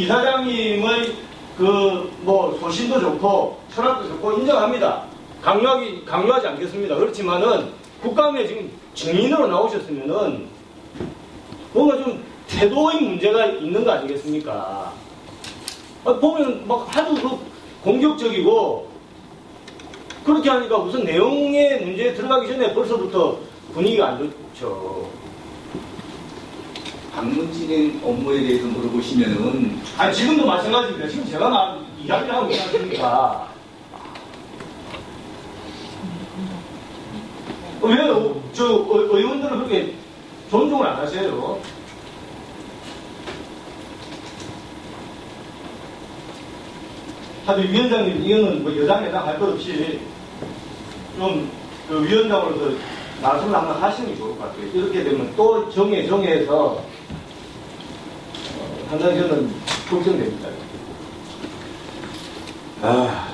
이사장님의 그 뭐 소신도 좋고 철학도 좋고 인정합니다. 강요하기 강요하지 않겠습니다. 그렇지만은 국감에 지금 증인으로 나오셨으면은 뭔가 좀 태도의 문제가 있는 거 아니겠습니까? 아, 보면 막 하도 그 공격적이고 그렇게 하니까 우선 내용의 문제에 들어가기 전에 벌써부터 분위기가 안 좋죠. 방문 진행 업무에 대해서 물어보시면은 아니 지금도 마찬가지입니다. 지금 제가 막 이야기를 하고 있지 않습니까? 왜, 어, 저, 의- 의원들은 그렇게 존중을 안 하세요? 하여튼 위원장님, 이거는 뭐 여당, 여당 할것 없이 좀, 그 위원장으로서 말씀을 한번 하시는 게 좋을 것 같아요. 이렇게 되면 또 정해, 정해서 저는 걱정됩니다. 아,